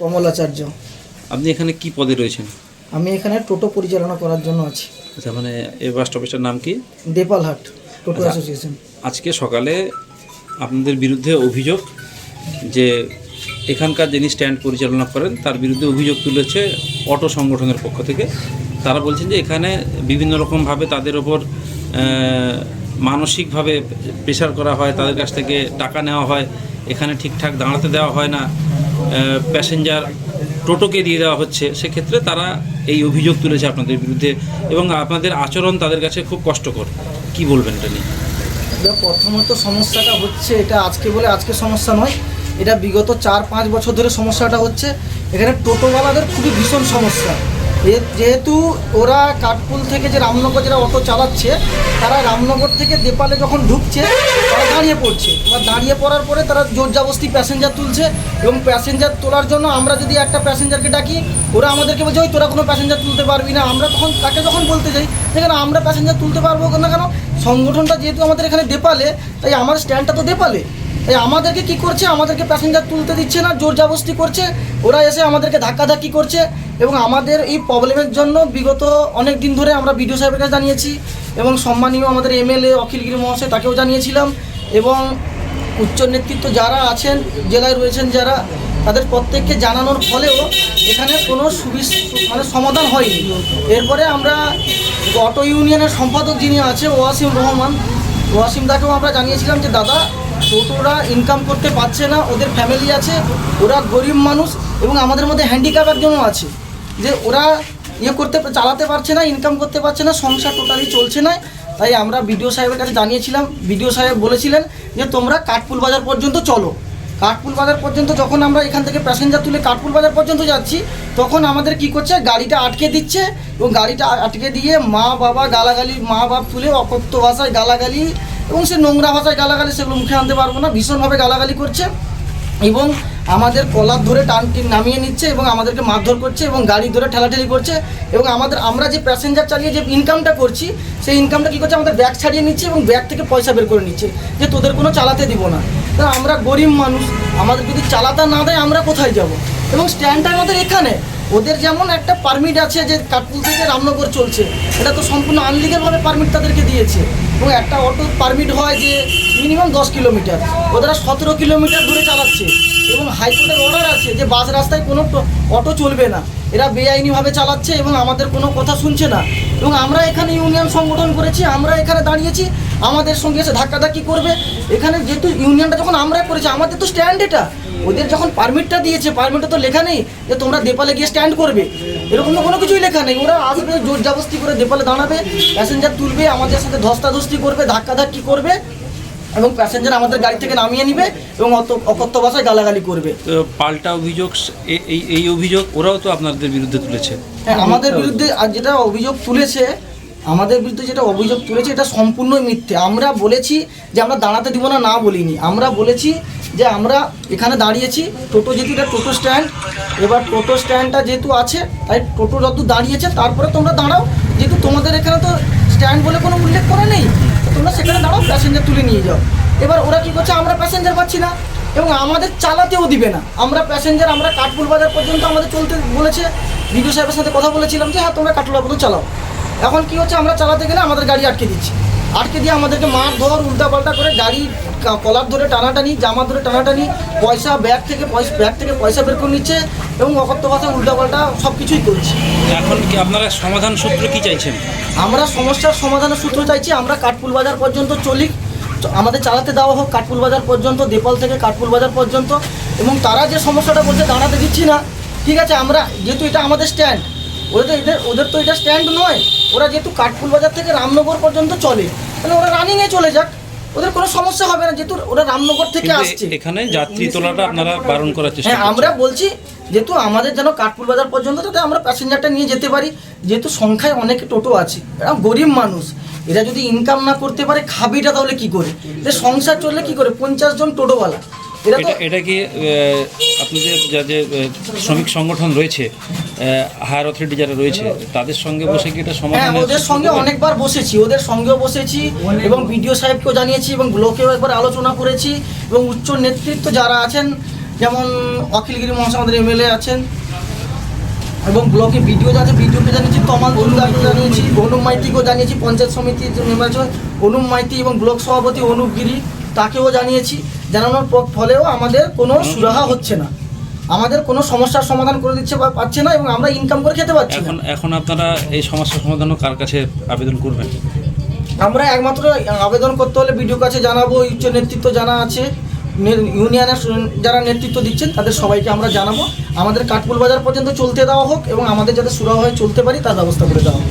কমলাচার্য। আপনি এখানে কি পদে রয়েছেন? আমি এখানে টোটো পরিচালনা করার জন্য আছি। আচ্ছা মানে এই বাস স্টপেজটার নাম কি? দেপালহাট টোটো আচ্ছা। অ্যাসোসিয়েশন। আজকে সকালে আপনাদের বিরুদ্ধে অভিযোগ যে এখানকার যিনি স্ট্যান্ড পরিচালনা করেন তার বিরুদ্ধে অভিযোগ তুলেছে অটো সংগঠনের পক্ষ থেকে। তারা বলছেন যে এখানে বিভিন্ন রকমভাবে তাদের ওপর মানসিকভাবে প্রেশার করা হয় তাদের কাছ থেকে টাকা নেওয়া হয় এখানে ঠিকঠাক দাঁড়াতে দেওয়া হয় না। প্যাসেঞ্জার টোটোকে দিয়ে দেওয়া হচ্ছে, সেক্ষেত্রে তারা এই অভিযোগ তুলেছে আপনাদের বিরুদ্ধে এবং আপনাদের আচরণ তাদের কাছে খুব কষ্টকর। কি বলবেন এটা নিয়ে? প্রথমত সমস্যাটা হচ্ছে এটা আজকে বলে আজকে সমস্যা নয়, এটা বিগত চার পাঁচ বছর ধরে সমস্যাটা হচ্ছে, এখানে টোটোওয়ালাদের খুবই ভীষণ সমস্যা। যেহেতু ওরা কাঠপুল থেকে যে রামনগর যারা অটো চালাচ্ছে, তারা রামনগর থেকে দেপালে যখন ঢুকছে, তারা দাঁড়িয়ে পড়ছে। এবার দাঁড়িয়ে পড়ার পরে তারা জোর জাবস্তি প্যাসেঞ্জার তুলছে এবং প্যাসেঞ্জার তোলার জন্য আমরা যদি একটা প্যাসেঞ্জারকে ডাকি, ওরা আমাদেরকে বলছে, ওই তোরা কোনো প্যাসেঞ্জার তুলতে পারবি না। আমরা তখন তাকে যখন বলতে যাই, দেখেন, আমরা প্যাসেঞ্জার তুলতে পারব না কেন সংগঠনটা যেহেতু আমাদের এখানে দেপালে তাই আমার স্ট্যান্ডটা তো দেপালে তাই আমাদেরকে কি করছে? আমাদেরকে প্যাসেঞ্জার তুলতে দিচ্ছে না, জোর জাবস্তি করছে। ওরা এসে আমাদেরকে ধাক্কাধাক্কি করছে এবং আমাদের এই প্রবলেমের জন্য বিগত অনেক দিন ধরে আমরা বিডিও সাহেবের কাছে জানিয়েছি এবং সম্মানীয় আমাদের এমএলএ অখিলগিরি মহাশয় তাকেও জানিয়েছিলাম এবং উচ্চ নেতৃত্ব যারা আছেন, জেলায় রয়েছেন যারা, তাদের প্রত্যেককে জানানোর ফলেও এখানে কোনো সুবিস মানে সমাধান হয়নি। এরপরে আমরা অটো ইউনিয়নের সম্পাদক যিনি আছে, ওয়াসিম রহমান ওয়াসিম দাকেও আমরা জানিয়েছিলাম যে, দাদা টোটোরা ইনকাম করতে পারছে না, ওদের ফ্যামিলি আছে, ওরা গরিব মানুষ এবং আমাদের মধ্যে হ্যান্ডিক্যাপ একজনও আছে। যে ওরা ইয়ে করতে, চালাতে পারছে না ইনকাম করতে পারছে না, সংসার টোটালি চলছে না। তাই আমরা বিডিও সাহেবের কাছে জানিয়েছিলাম বিডিও সাহেব বলেছিলেন যে তোমরা কাঠপুল বাজার পর্যন্ত চলো। কাঠপুল বাজার পর্যন্ত যখন আমরা এখান থেকে প্যাসেঞ্জার তুলে কাঠপুল বাজার পর্যন্ত যাচ্ছি, তখন আমাদের কি করছে, গাড়িটা আটকে দিচ্ছে এবং গাড়িটা আটকে দিয়ে মা বাবা গালাগালি মা বাপ তুলে অকথ্য ভাষায় গালাগালি এবং সে নোংরা ভাষায় গালাগালি, সেগুলো মুখে আনতে পারব না। ভীষণভাবে গালাগালি করছে এবং আমাদের কলার ধরে টান টিন নামিয়ে নিচ্ছে এবং আমাদেরকে মারধর করছে এবং গাড়ি ধরে ঠেলাঠেলি করছে এবং আমাদের, আমরা যে প্যাসেঞ্জার চালিয়ে যে ইনকামটা করছি, সেই ইনকামটা কী করছে? আমাদের ব্যাগ ছাড়িয়ে নিচ্ছে এবং ব্যাগ থেকে পয়সা বের করে নিচ্ছে যে তোদের কোনো চালাতে দিব না। তা আমরা গরিব মানুষ, আমাদের যদি চালাতে না দেয়, আমরা কোথায় যাব? এবং স্ট্যান্ডটা আমাদের এখানে। ওদের যেমন একটা পারমিট আছে যে কাঠপুল থেকে রামনগর চলছে, এটা তো সম্পূর্ণ আনলিগেলভাবে পারমিট তাদেরকে দিয়েছে। এবং একটা অটো পারমিট হয় যে মিনিমাম দশ কিলোমিটার ওরা সতেরো কিলোমিটার দূরে চালাচ্ছে। এবং হাইকোর্টের অর্ডার আছে যে বাস রাস্তায় কোনো অটো চলবে না। এরা বেআইনিভাবে চালাচ্ছে এবং আমাদের কোনো কথা শুনছে না। এবং আমরা এখানে ইউনিয়ন সংগঠন করেছি, আমরা এখানে দাঁড়িয়েছি, আমাদের সঙ্গে এসে ধাক্কাধাক্কি করবে। এখানে যেহেতু ইউনিয়নটা যখন আমরা করেছি, আমাদের তো স্ট্যান্ড এটা। ওদের যখন পারমিটটা দিয়েছে পারমিটে তো লেখা নেই যে তোমরা দেপালে গিয়ে স্ট্যান্ড করবে। এরকম তো কোনো কিছুই লেখা নেই। ওরা আসবে জোর জাবস্তি করে দেপালে দাঁড়াবে প্যাসেঞ্জার তুলবে আমাদের সাথে ধস্তাধস্তি করবে ধাক্কাধাক্কি করবে এবং প্যাসেঞ্জার আমাদের গাড়ি থেকে নামিয়ে নিবে এবং অত অকথ্য ভাষায় গালাগালি করবে। পাল্টা অভিযোগ এই এই অভিযোগ ওরাও তো আপনাদের বিরুদ্ধে তুলেছে। হ্যাঁ আমাদের বিরুদ্ধে আর যেটা অভিযোগ তুলেছে আমাদের বিরুদ্ধে যেটা অভিযোগ তুলেছে এটা সম্পূর্ণই মিথ্যে। আমরা বলেছি যে আমরা দাঁড়াতে দিব না না বলিনি। আমরা বলেছি যে আমরা এখানে দাঁড়িয়েছি, টোটো যেহেতু এটা টোটো স্ট্যান্ড, এবার টোটো স্ট্যান্ডটা যেহেতু আছে, তাই টোটো যত দাঁড়িয়েছে, তারপরে তোমরা দাঁড়াও। যেহেতু তোমাদের এখানে তো স্ট্যান্ড বলে কোনো উল্লেখ করা নেই, তোমরা সেখানে দাঁড়াও প্যাসেঞ্জার তুলে নিয়ে যাও। এবার ওরা কি করছে, আমরা প্যাসেঞ্জার পাচ্ছি না, এবং আমাদের চালাতেও দিবে না। আমরা প্যাসেঞ্জার আমরা কাঠপুল বাজার পর্যন্ত আমাদের চলতে বলেছে বিডিও সাহেবের সাথে কথা বলেছিলাম যে হ্যাঁ তোমরা কাঠপুল পর্যন্ত চালাও। এখন কি হচ্ছে, আমরা চালাতে গেলে আমাদের গাড়ি আটকে দিচ্ছি। আটকে দিয়ে আমাদেরকে মার ধর উল্টা পাল্টা করে গাড়ি কলার ধরে টানাটানি জামা ধরে টানাটানি পয়সা ব্যাগ থেকে পয়সা ব্যাগ থেকে পয়সা বের করে নিচ্ছে এবং অকথ্য কথা উল্টা পাল্টা সব কিছুই করছে। এখন কি আপনারা সমাধান সূত্র কি চাইছেন? আমরা সমস্যার সমাধানের সূত্র চাইছি আমরা কাঠপুল বাজার পর্যন্ত চলি। আমাদের চালাতে দেওয়া হোক কাঠপুল বাজার পর্যন্ত দেপাল থেকে কাঠপুল বাজার পর্যন্ত। এবং তারা যে সমস্যাটা বলছে দাঁড়াতে দিচ্ছি না। ঠিক আছে আমরা যেহেতু এটা আমাদের স্ট্যান্ড ওদের এদের ওদের তো এটা স্ট্যান্ড নয়। ওরা যেহেতু কাঠপুল বাজার থেকে রামনগর পর্যন্ত চলে তাহলে ওরা রানিংয়ে চলে যাক। ওদের কোনো সমস্যা হবে না যেহেতু ওরা রামনগর থেকে আসছে। এখানে যাত্রী তোলাটা আপনারা বারণ করার চেষ্টা হ্যাঁ আমরা বলছি যেহেতু আমাদের যেন কাঠপুর বাজার পর্যন্ত যাতে আমরা প্যাসেঞ্জারটা নিয়ে যেতে পারি। যেহেতু সংখ্যায় অনেক টোটো আছে এরা গরিব মানুষ। এরা যদি ইনকাম না করতে পারে খাবিটা তাহলে কি করে? সংসার চললে কি করে? পঞ্চাশ জন টোটোওয়ালা। এটা কি আপনাদের যা যে শ্রমিক সংগঠন রয়েছে হায়ার অথরিটি যারা রয়েছে তাদের সঙ্গে বসে কি এটা হ্যাঁ সমাধান ওদের সঙ্গে অনেকবার বসেছি ওদের সঙ্গেও বসেছি এবং বিডিও সাহেবকেও জানিয়েছি এবং ব্লকেও একবার আলোচনা করেছি এবং উচ্চ নেতৃত্ব যারা আছেন যেমন অখিলগিরি মহাশয় আমাদের এমএলএ আছেন এবং ব্লকে বিডিও আছে বিডিওকে জানিয়েছি তমাল দুর্গাকে জানিয়েছি অনুপ মাইতিকেও জানিয়েছি পঞ্চায়েত সমিতির মেম্বার অনুপ মাইতি এবং ব্লক সভাপতি অনুপ গিরি তাকেও জানিয়েছি। জানানোর ফলেও আমাদের কোনো সুরাহা হচ্ছে না। আমাদের কোনো সমস্যার সমাধান করে দিচ্ছে বা পাচ্ছে না এবং আমরা ইনকাম করে খেতে পারছি এখন এখন আপনারা এই সমস্যার সমাধান কার কাছে আবেদন করবেন? আমরা একমাত্র আবেদন করতে হলে বিডিও কাছে জানাব উচ্চ নেতৃত্ব জানা আছে ইউনিয়নের যারা নেতৃত্ব দিচ্ছেন তাদের সবাইকে আমরা জানাব। আমাদের কাঠপুল বাজার পর্যন্ত চলতে দেওয়া হোক এবং আমাদের যাতে সুরাহ হয়ে চলতে পারি তার ব্যবস্থা করে দেওয়া হোক।